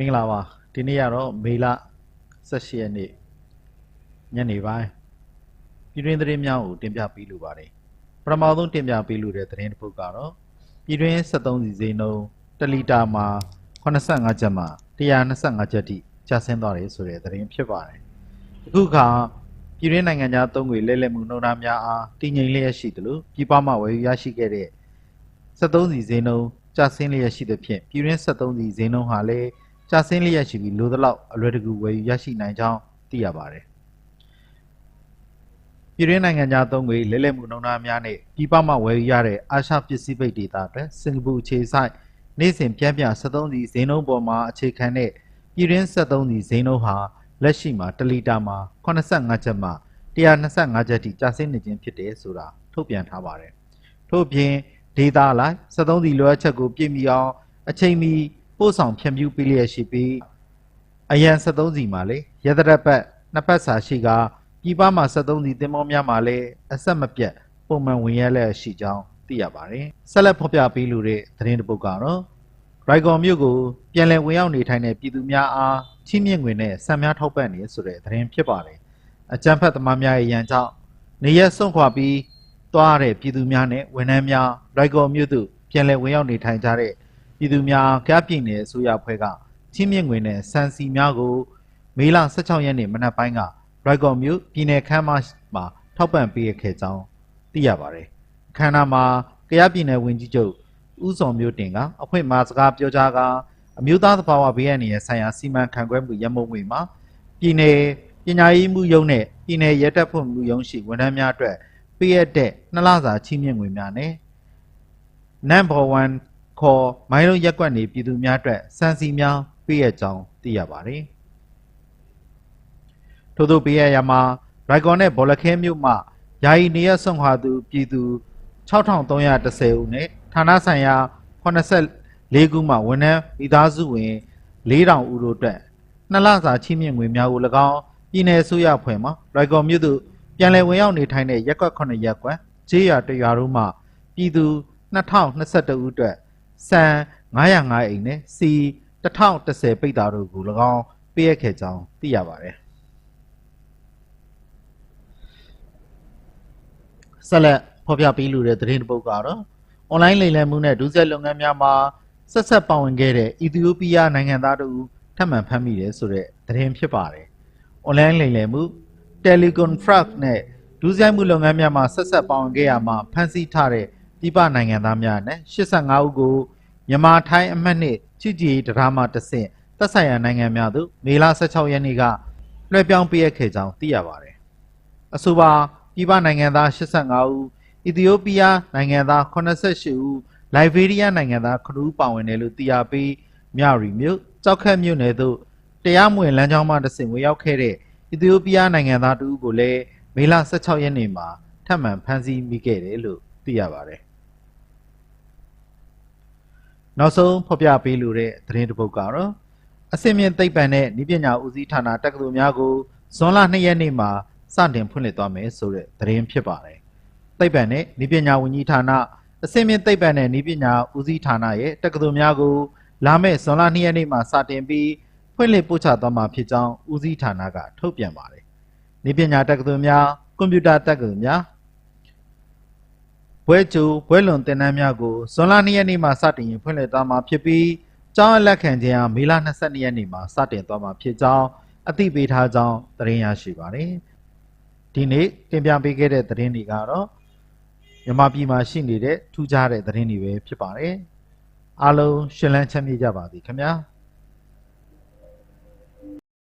မင်္ဂလာပါဒီနေ့ကတော့မေလ18ရက်နေ့ညနေပိုင်းပြည်တွင်းသတင်းများကိုတင်ပြပေးလိုပါတယ်ပထမဆုံးတင်ပြပေးလိုတဲ့သတင်းတစ်ပုဒ်ကတော့ပြည်တွင်း73စီဈေးနှုန်း1လီတာမှာ85ကျပ်မှ125ကျပ်ထိကျဆင်းသွားတယ်ဆိုတဲ့သတင်းဖြစ်ပါတယ်အခုခါပြည်တွင်းနိုင်ငံသားသုံးငွေလဲလှယ်မှုနှုန်းထားများအားတည်ငြိမ်လျက်ရှိတယ်လို့ပြည်ပမှဝယ်ယူရရှိခဲ့တဲ့73စီဈေးနှုန်းကျဆင်းလျက်ရှိသဖြင့်ပြည်တွင်း73စီဈေးနှုန်းဟာလည်း ကျဆင်းလျက်ရှိပြီးလိုသလောက်အလွယ်တကူဝယ်ယူရရှိနိုင်ကြောင်းသိရပါတယ်။ပြည်တွင်းနိုင်ငံသားသုံးငွေလဲလှယ်မှုနှုန်းထားများနဲ့ပြည်ပမှဝယ်ယူရတဲ့အာရှပစ္စည်းပိတ်ဒေသအတွက်စင်ကာပူအခြေစိုက်နေ့စဉ်ပြန့်ပြ73စီဈေးနှုန်းပေါ်မှာအခြေခံတဲ့ပြည်တွင်း73စီဈေးနှုန်းဟာလက်ရှိမှာ1လီတာမှာ85ကျပ်မှ125ကျပ်ထိကျဆင်းနေခြင်းဖြစ်တယ်ဆိုတာထုတ်ပြန်ထားပါတယ်။ထို့အပြင်ဒေတာလိုက်73စီလိုအပ်ချက်ကိုပြည့်မီအောင်အချိန်မီ ပို့ဆောင်ဖြန့်ဖြူးပေးလျက်ရှိပြီးအရန်73စီမှာလေရသရက်ပတ်နှစ်ပတ်စာရှိကပြည်ပမှာ73စီတင်မောများမှာလည်းအဆက်မပြတ်ပုံမှန်ဝင်ရလျက်ရှိကြောင်းသိရပါတယ်။ဆက်လက်ဖော်ပြပေးလိုတဲ့သတင်းတစ်ပုဒ်ကတော့ရိုက်ကွန်မြို့ကိုပြန်လည်ဝင်ရောက်နေထိုင်တဲ့ပြည်သူများအားချီးမြှင့်ငွေနဲ့ဆံများထောက်ပံ့နေဆိုတဲ့သတင်းဖြစ်ပါတယ်။အကြမ်းဖက်သမားများရဲ့ရန်ကြောင့်နေရက်စွန့်ခွာပြီးသွားရတဲ့ပြည်သူများနဲ့ဝန်ထမ်းများရိုက်ကွန်မြို့သို့ပြန်လည်ဝင်ရောက်နေထိုင်ကြတဲ့ ပြည်သူများကပ်ပြည်နယ်အစိုးရဖွဲ့ကချီးမြှင့်ငွေနဲ့စံစီများကိုမေလ16ရက်နေ့မနက်ပိုင်းကရိုက်ကွန်မြို့ပြည်နယ်ခမ်းမမှာထောက်ပံ့ပေးခဲ့ကြောင်းသိရပါတယ်။အခမ်းအနားမှာကရပြည်နယ်ဝန်ကြီးချုပ်ဦးစောမျိုးတင်ကအဖွင့်မှာစကားပြောကြားကအမျိုးသားသဘာဝဘေးအန္တရာယ်ဆိုင်ရာစီမံခန့်ခွဲမှုရမုံငွေမှာပြည်နယ်ပညာရေးမှုရုံးနဲ့ပြည်နယ်ရဲတပ်ဖွဲ့မှုရုံးရှိဝန်ထမ်းများအတွက်ပေးရတဲ့နှစ်လစာချီးမြှင့်ငွေများနဲ့ number 1 ခေါ်မိုင်းလုံးရက်ကွက်နေပြည်သူများအတွက်စံစီများပေးရကြောင်းသိရပါတယ်။ထို့သောပေးရရမှာရိုက်ကွန်နဲ့ဘော်လခဲမြို့မှယာယီနေရဆွန့်ခွာသူပြည်သူ6310ဦးနဲ့ဌာနဆိုင်ရာ84ခုမှဝန်ထမ်းမိသားစုဝင်4000ဦးတို့အတွက်နှစ်လစာချီးမြှင့်ငွေများကို၎င်းပြည်내အစိုးရဖွဲ့မှရိုက်ကွန်မြို့သို့ပြန်လည်ဝင်ရောက်နေထိုင်တဲ့ရက်ကွက်9ရက်ကွက်ခြေရတရွာတို့မှပြည်သူ2021ဦးအတွက် စံ905အိမ်နဲ့စီ1010ပိတ်တာတို့ကို၎င်းပေးရခဲ့ကြောင်းသိရပါတယ်ဆက်လက်ဖော်ပြပေးလိုတဲ့သတင်းတစ်ပုဒ်ကတော့အွန်လိုင်းလိမ်လည်မှုနဲ့ဒုစရိုက်လုပ်ငန်းများမှာဆက်ဆက်ပါဝင်ခဲ့တဲ့အီသီယိုးပီးယားနိုင်ငံသားတို့ထပ်မံဖမ်းမိတယ်ဆိုတဲ့သတင်းဖြစ်ပါတယ်။အွန်လိုင်းလိမ်လည်မှု Telecom Fraud နဲ့ဒုစရိုက်မှုလုပ်ငန်းများမှာဆက်ဆက်ပါဝင်ခဲ့ရမှာဖမ်းဆီးထားတဲ့ ပြည်ပနိုင်ငံသားများနဲ့85ဦးကိုမြန်မာထိုင်းအမှတ်နှစ်ချစ်ကြည်ရေးဒရာမာတဆင့်သက်ဆိုင်ရာနိုင်ငံများသို့မေလ16ရက်နေ့ကလွှဲပြောင်းပေးအပ်ခဲ့ကြောင်းသိရပါတယ်။အဆိုပါပြည်ပနိုင်ငံသား85ဦးအီသီယိုးပီးယားနိုင်ငံသား88ဦးလိုက်ဘေးရီးယားနိုင်ငံသား9ဦးပါဝင်တယ်လို့သိရပြီးမြရီမြို့ကြောက်ခတ်မြို့နယ်သို့တရားမဝင်လမ်းကြောင်းမှတဆင့်ဝင်ရောက်ခဲ့တဲ့အီသီယိုးပီးယားနိုင်ငံသားတူကိုလည်းမေလ16ရက်နေ့မှာထပ်မံဖမ်းဆီးမိခဲ့တယ်လို့သိရပါတယ်။ နောက်ဆုံးဖော်ပြပေးလိုတဲ့သတင်းတစ်ပုဒ်ကတော့အစင်မြင့်သိပ္ပံနဲ့ဤပညာဦးစီးဌာနတက္ကသိုလ်များကိုဇွန်လ2ရက်နေ့မှာစတင်ဖွင့်လှစ်သွားမယ်ဆိုတဲ့သတင်းဖြစ်ပါတယ်။သိပ္ပံနဲ့ဤပညာဝန်ကြီးဌာနအစင်မြင့်သိပ္ပံနဲ့ဤပညာဦးစီးဌာနရဲ့တက္ကသိုလ်များကိုလာမယ့်ဇွန်လ2ရက်နေ့မှာစတင်ပြီးဖွင့်လှစ်ပို့ချသွားမှာဖြစ်ကြောင်းဦးစီးဌာနကထုတ်ပြန်ပါတယ်။ဤပညာတက္ကသိုလ်များကွန်ပျူတာတက္ကသိုလ်များ ဘွဲကျူဘွဲလွန်တင်နန်းများကိုဇွန်လ2ရက်နေ့မှာစတင်ရင်ဖွင့်လှစ်သွားမှာဖြစ်ပြီးကျောင်းအလက်ခံခြင်းအားမေလ22ရက်နေ့မှာစတင်သွားမှာဖြစ်ကြောင်းအသိပေးထားကြောင်းသတင်းရရှိပါတယ်။ဒီနေ့တင်ပြပေးခဲ့တဲ့သတင်းတွေကတော့မြန်မာပြည်မှာရှိနေတဲ့ထူးခြားတဲ့သတင်းတွေပဲဖြစ်ပါတယ်။အားလုံးရှင်လန်းချမ်းမြေ့ကြပါစေခင်ဗျာ။